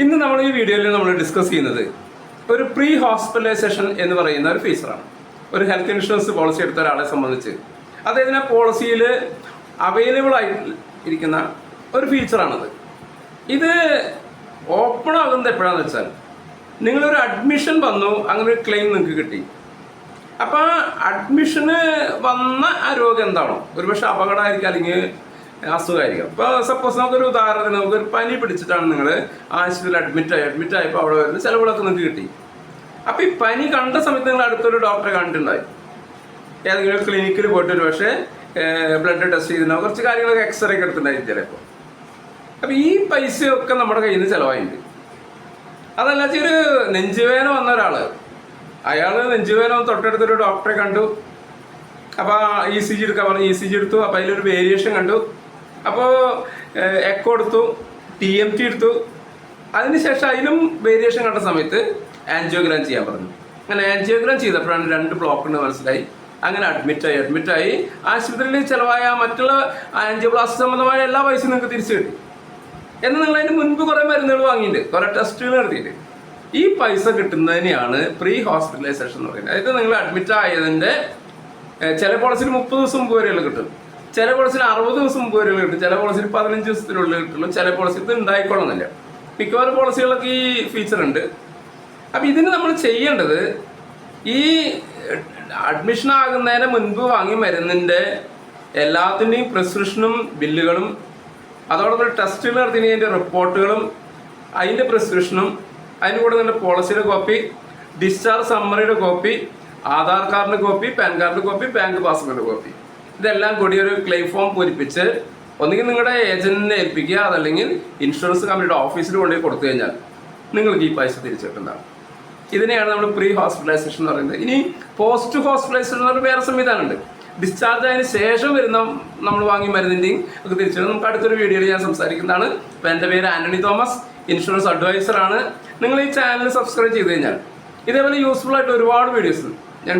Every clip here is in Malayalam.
ഇന്ന് നമ്മൾ ഈ വീഡിയോയിൽ നമ്മൾ ഡിസ്കസ് ചെയ്യുന്നത് ഒരു പ്രീ ഹോസ്പിറ്റലൈസേഷൻ എന്ന് പറയുന്ന ഒരു ഫീച്ചറാണ് ഒരു ഹെൽത്ത് ഇൻഷുറൻസ് പോളിസി എടുത്ത ഒരാളെ സംബന്ധിച്ച്. അദ്ദേഹത്തിന് പോളിസിയിൽ അവൈലബിൾ ആയി ഇരിക്കുന്ന ഒരു ഫീച്ചറാണത് ഇത് ഓപ്പൺ ആകുന്നത് എപ്പോഴാണെന്ന് വെച്ചാൽ നിങ്ങളൊരു അഡ്മിഷൻ വന്നു അങ്ങനെ ഒരു ക്ലെയിം നിങ്ങൾക്ക് കിട്ടി. അപ്പോൾ അഡ്മിഷന് വന്ന ആ രോഗം എന്താണോ? ഒരുപക്ഷെ അപകടമായിരിക്കും അല്ലെങ്കിൽ അസുഖമായിരിക്കും. ഇപ്പോൾ സപ്പോസ് നമുക്കൊരു ഉദാഹരണത്തിന് നമുക്കൊരു പനി പിടിച്ചിട്ടാണ് നിങ്ങൾ ആശുപത്രിയിൽ അഡ്മിറ്റ് ആയി അഡ്മിറ്റ് ആയപ്പോൾ അവിടെ വരുന്ന ചിലവുകളൊക്കെ നിങ്ങൾക്ക് കിട്ടി. അപ്പോൾ ഈ പനി കണ്ട സമയത്ത് നിങ്ങൾ അടുത്തൊരു ഡോക്ടറെ കണ്ടിട്ടുണ്ടായി. ഏതെങ്കിലും ക്ലിനിക്കിൽ പോയിട്ട് ഒരു പക്ഷേ ബ്ലഡ് ടെസ്റ്റ് ചെയ്തിട്ടുണ്ടാവും കുറച്ച് കാര്യങ്ങളൊക്കെ എക്സ്റേ ഒക്കെ എടുത്തിട്ടുണ്ടായിരിക്കും ചിലപ്പോൾ അപ്പോൾ ഈ പൈസയൊക്കെ നമ്മുടെ കയ്യിൽ നിന്ന് ചിലവായിട്ടുണ്ട്. അതല്ല ഒരു നെഞ്ചുവേദന വന്ന ഒരാൾ അയാൾ നെഞ്ചുവേദന വന്ന് തൊട്ടടുത്തൊരു ഡോക്ടറെ കണ്ടു. അപ്പോൾ ഇ സി ജി എടുക്കാൻ പറഞ്ഞു. ഇ സി ജി എടുത്തു. അപ്പോൾ അതിലൊരു വേരിയേഷൻ കണ്ടു. അപ്പോൾ എക്കോ എടുത്തു ടി എം ടി എടുത്തു. അതിനുശേഷം അതിലും വേരിയേഷൻ കണ്ട സമയത്ത് ആൻജിയോഗ്രാം ചെയ്യാൻ പറഞ്ഞു. അങ്ങനെ ആൻജിയോഗ്രാം ചെയ്തപ്പോഴാണ് രണ്ട് ബ്ലോക്ക് ഉണ്ട് മനസ്സിലായി. അങ്ങനെ അഡ്മിറ്റായി അഡ്മിറ്റായി ആശുപത്രിയിൽ ചിലവായ മറ്റുള്ള ആൻജിയോപ്ലാസ്റ്റ് സംബന്ധമായ എല്ലാ പൈസയും നിങ്ങൾക്ക് തിരിച്ചു കിട്ടി. എന്ന് നിങ്ങൾ അതിന് മുൻപ് കുറേ മരുന്നുകൾ വാങ്ങിയിട്ടുണ്ട്. കുറേ ടെസ്റ്റുകൾ നടത്തിയിട്ട് ഈ പൈസ കിട്ടുന്നതിനെയാണ് പ്രീ ഹോസ്പിറ്റലൈസേഷൻ എന്ന് പറയുന്നത്. അതായത് നിങ്ങൾ അഡ്മിറ്റ് ആയതിന്റെ ചില പോളിസിയിൽ മുപ്പത് ദിവസം മുമ്പ് വരെയുള്ള കിട്ടും. ചില പോളിസിയിൽ അറുപത് ദിവസം മുമ്പ് വരെ കിട്ടും. ചില പോളിസിയിൽ പതിനഞ്ച് ദിവസത്തിനുള്ളിൽ കിട്ടുള്ളൂ. ചില പോളിസിയിൽ ഇത് ഉണ്ടായിക്കൊള്ളുന്നില്ല. മിക്കവാറും പോളിസികളൊക്കെ ഈ ഫീച്ചർ ഉണ്ട്. അപ്പം ഇതിന് നമ്മൾ ചെയ്യേണ്ടത് ഈ അഡ്മിഷൻ ആകുന്നതിന് മുൻപ് വാങ്ങി മരുന്നിന്റെ എല്ലാത്തിന്റെയും പ്രിസ്ക്രിപ്ഷനും ബില്ലുകളും അതോടൊപ്പം ടെസ്റ്റുകൾ നടത്തിയതിന്റെ റിപ്പോർട്ടുകളും അതിന്റെ പ്രിസ്ക്രിപ്ഷനും അതിന് കൂടെ തന്നെ പോളിസിയുടെ കോപ്പി ഡിസ്ചാർജ് സമ്മറിയുടെ കോപ്പി ആധാർ കാർഡിന്റെ കോപ്പി പാൻ കാർഡിന്റെ കോപ്പി ബാങ്ക് പാസ്ബുക്കിന്റെ കോപ്പി ഇതെല്ലാം കൂടി ഒരു ക്ലെയിം ഫോം പൂരിപ്പിച്ച് ഒന്നുകിൽ നിങ്ങളുടെ ഏജന്റിനെ ഏൽപ്പിക്കുക അതല്ലെങ്കിൽ ഇൻഷുറൻസ് കമ്പനിയുടെ ഓഫീസിൽ കൊണ്ടുപോയി കൊടുത്തു കഴിഞ്ഞാൽ നിങ്ങൾക്ക് ഈ പൈസ തിരിച്ചു കിട്ടുന്നതാണ്. ഇതിനെയാണ് നമ്മൾ പ്രീ ഹോസ്പിറ്റലൈസേഷൻ എന്ന് പറയുന്നത്. ഇനി പോസ്റ്റ് ഹോസ്പിറ്റലൈസേഷൻ എന്ന് പറഞ്ഞാൽ വേറെ സംവിധാനമുണ്ട്. ഡിസ്ചാർജ് ആയതിനു ശേഷം വരുന്ന നമ്മൾ വാങ്ങി മരുന്നിന്റെയും ഒക്കെ തിരിച്ചു നമുക്ക് അടുത്തൊരു വീഡിയോയിൽ ഞാൻ സംസാരിക്കുന്നതാണ്. അപ്പം എന്റെ പേര് ആന്റണി തോമസ് ഇൻഷുറൻസ് അഡ്വൈസർ ആണ്. നിങ്ങൾ ഈ ചാനൽ സബ്സ്ക്രൈബ് ചെയ്ത് കഴിഞ്ഞാൽ ഇതേപോലെ യൂസ്ഫുൾ ആയിട്ട് ഒരുപാട് വീഡിയോസ് ഞാൻ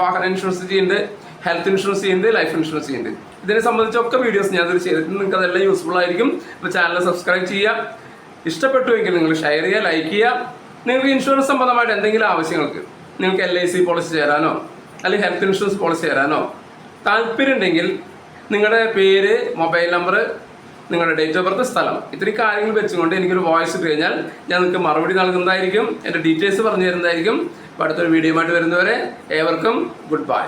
വാഹന ഇൻഷുറൻസ് ചെയ്യുന്നുണ്ട്. ഹെൽത്ത് ഇൻഷുറൻസ് ചെയ്യുന്നുണ്ട് ലൈഫ് ഇൻഷുറൻസ് ചെയ്യുന്നുണ്ട്. ഇതിനെ സംബന്ധിച്ചൊക്കെ വീഡിയോസ് ഞാൻ ഇതിൽ ചെയ്തിട്ടുണ്ട്. നിങ്ങൾക്ക് അതെല്ലാം യൂസ്ഫുൾ ആയിരിക്കും അപ്പോൾ ചാനൽ സബ്സ്ക്രൈബ് ചെയ്യുക. ഇഷ്ടപ്പെട്ടുവെങ്കിൽ നിങ്ങൾ ഷെയർ ചെയ്യുക ലൈക്ക് ചെയ്യുക. നിങ്ങൾക്ക് ഇൻഷുറൻസ് സംബന്ധമായിട്ട് എന്തെങ്കിലും ആവശ്യങ്ങൾക്ക് നിങ്ങൾക്ക് എൽ ഐ സി പോളിസി ചേരാനോ അല്ലെങ്കിൽ ഹെൽത്ത് ഇൻഷുറൻസ് പോളിസി ചേരാനോ താല്പര്യമുണ്ടെങ്കിൽ നിങ്ങളുടെ പേര് മൊബൈൽ നമ്പർ നിങ്ങളുടെ ഡേറ്റ് ഓഫ് ബർത്ത് സ്ഥലം. ഇത്രയും കാര്യങ്ങൾ വെച്ചുകൊണ്ട് എനിക്കൊരു വോയിസ് ഇട്ട് കഴിഞ്ഞാൽ ഞാൻ നിങ്ങൾക്ക് മറുപടി നൽകുന്നതായിരിക്കും. എന്റെ ഡീറ്റെയിൽസ് പറഞ്ഞു തരുന്നതായിരിക്കും അടുത്തൊരു വീഡിയോ ആയിട്ട് വരുന്നവരെ ഏവർക്കും ഗുഡ് ബൈ